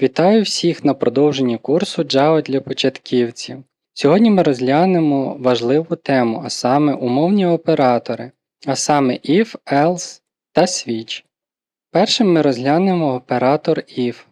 Вітаю всіх на продовженні курсу Java для початківців. Сьогодні ми розглянемо важливу тему, а саме умовні оператори, а саме if, else та switch. Першим ми розглянемо оператор if.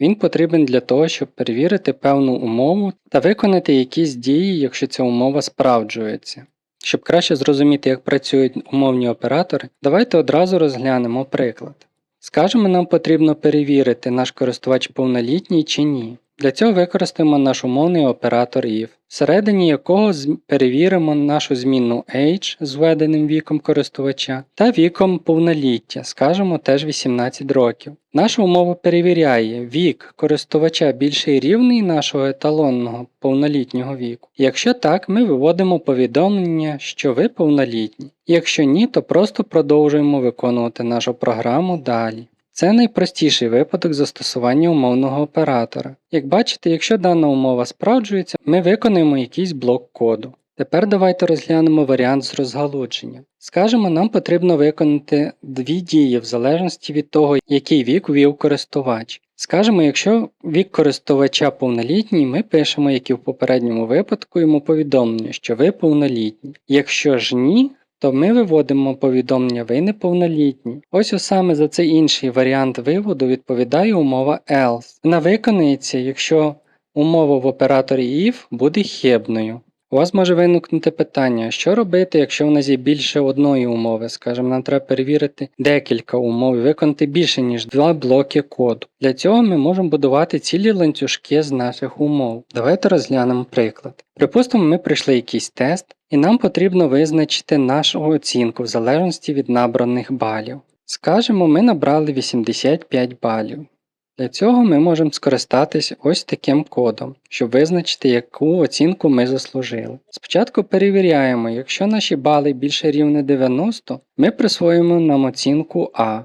Він потрібен для того, щоб перевірити певну умову та виконати якісь дії, якщо ця умова справджується. Щоб краще зрозуміти, як працюють умовні оператори, давайте одразу розглянемо приклад. Скажемо, нам потрібно перевірити, наш користувач повнолітній чи ні. Для цього використаємо наш умовний оператор if, всередині якого перевіримо нашу змінну age з введеним віком користувача та віком повноліття, скажемо теж 18 років. Наша умова перевіряє вік користувача більший рівний нашого еталонного повнолітнього віку. Якщо так, ми виводимо повідомлення, що ви повнолітні. Якщо ні, то просто продовжуємо виконувати нашу програму далі. Це найпростіший випадок застосування умовного оператора. Як бачите, якщо дана умова справджується, ми виконуємо якийсь блок коду. Тепер давайте розглянемо варіант з розгалудженням. Скажемо, нам потрібно виконати дві дії в залежності від того, який вік ввів користувач. Скажемо, якщо вік користувача повнолітній, ми пишемо, як і в попередньому випадку, йому повідомлення, що ви повнолітні. Якщо ж ні, то ми виводимо повідомлення ви неповнолітні. Ось саме за цей інший варіант виводу відповідає умова else. Вона виконується, якщо умова в операторі if буде хибною. У вас може виникнути питання, що робити, якщо в нас є більше одної умови. Скажімо, нам треба перевірити декілька умов і виконати більше, ніж два блоки коду. Для цього ми можемо будувати цілі ланцюжки з наших умов. Давайте розглянемо приклад. Припустимо, ми пройшли якийсь тест, і нам потрібно визначити нашу оцінку в залежності від набраних балів. Скажемо, ми набрали 85 балів. Для цього ми можемо скористатись ось таким кодом, щоб визначити, яку оцінку ми заслужили. Спочатку перевіряємо, якщо наші бали більше рівне 90, ми присвоїмо нам оцінку А.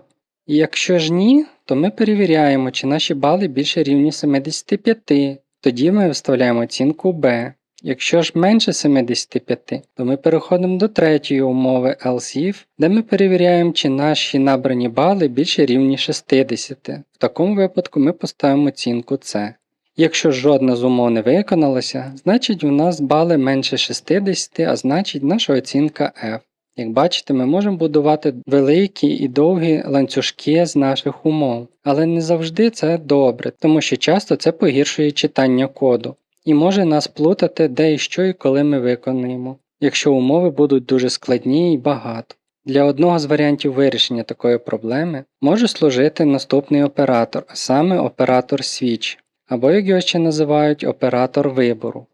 І якщо ж ні, то ми перевіряємо, чи наші бали більше рівні 75, тоді ми виставляємо оцінку Б. Якщо ж менше 75, то ми переходимо до третьої умови else де ми перевіряємо, чи наші набрані бали більше рівні 60. В такому випадку ми поставимо оцінку C. Якщо жодна з умов не виконалася, значить у нас бали менше 60, а значить наша оцінка F. Як бачите, ми можемо будувати великі і довгі ланцюжки з наших умов, але не завжди це добре, тому що часто це погіршує читання коду і може нас плутати, де і що і коли ми виконуємо, якщо умови будуть дуже складні і багато. Для одного з варіантів вирішення такої проблеми може служити наступний оператор, а саме оператор switch, або як його ще називають оператор вибору.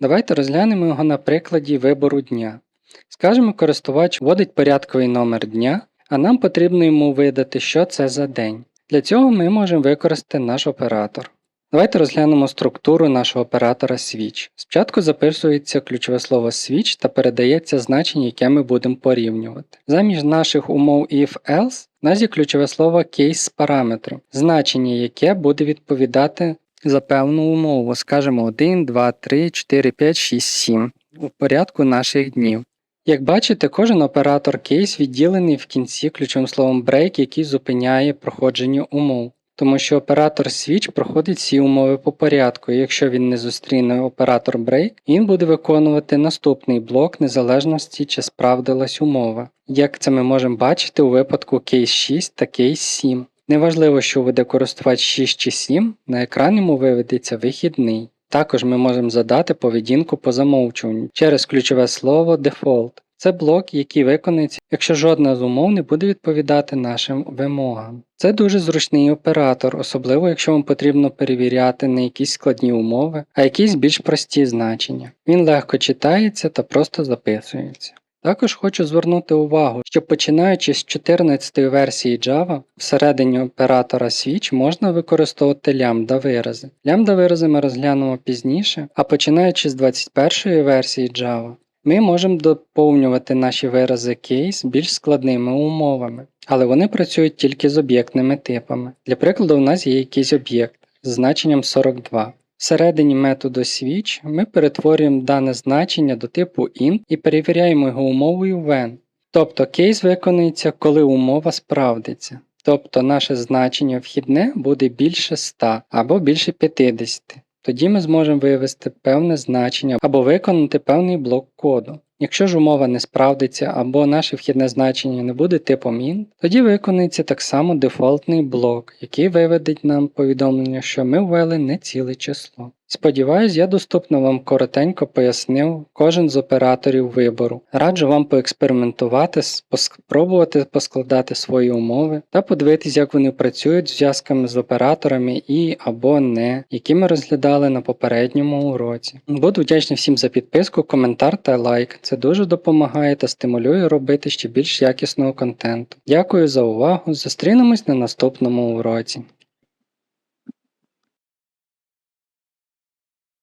Давайте розглянемо його на прикладі вибору дня. Скажемо, користувач вводить порядковий номер дня, а нам потрібно йому видати, що це за день. Для цього ми можемо використати наш оператор. Давайте розглянемо структуру нашого оператора switch. Спочатку записується ключове слово switch та передається значення, яке ми будемо порівнювати. Замість наших умов if-else у нас є ключове слово case з параметром, значення яке буде відповідати за певну умову, скажімо 1, 2, 3, 4, 5, 6, 7 у порядку наших днів. Як бачите, кожен оператор кейс відділений в кінці ключовим словом break, який зупиняє проходження умов. Тому що оператор switch проходить всі умови по порядку, і якщо він не зустріне оператор break, він буде виконувати наступний блок незалежності чи справдилась умова. Як це ми можемо бачити у випадку case 6 та case 7. Неважливо, що веде користувач 6 чи 7, на екран йому виведеться вихідний. Також ми можемо задати поведінку по замовчуванню через ключове слово default. Це блок, який виконується, якщо жодна з умов не буде відповідати нашим вимогам. Це дуже зручний оператор, особливо якщо вам потрібно перевіряти не якісь складні умови, а якісь більш прості значення. Він легко читається та просто записується. Також хочу звернути увагу, що починаючи з 14 версії Java, всередині оператора switch можна використовувати лямбда вирази. Лямбда вирази ми розглянемо пізніше, а починаючи з 21 версії Java, ми можемо доповнювати наші вирази case більш складними умовами, але вони працюють тільки з об'єктними типами. Для прикладу, у нас є якийсь об'єкт з значенням 42. Всередині методу switch ми перетворюємо дане значення до типу int і перевіряємо його умовою when. Тобто кейс виконується, коли умова справдиться. тобто наше значення вхідне буде більше 100 або більше 50. Тоді ми зможемо вивести певне значення або виконати певний блок коду. Якщо ж умова не справдиться або наше вхідне значення не буде типом int, тоді виконується так само дефолтний блок, який виведеть нам повідомлення, що ми ввели не ціле число. Сподіваюсь, я доступно вам коротенько пояснив кожен з операторів вибору. Раджу вам поекспериментувати, спробувати поскладати свої умови та подивитись, як вони працюють з зв'язками з операторами і або не, які ми розглядали на попередньому уроці. Буду вдячний всім за підписку, коментар та лайк. Це дуже допомагає та стимулює робити ще більш якісного контенту. Дякую за увагу. Зустрінемось на наступному уроці.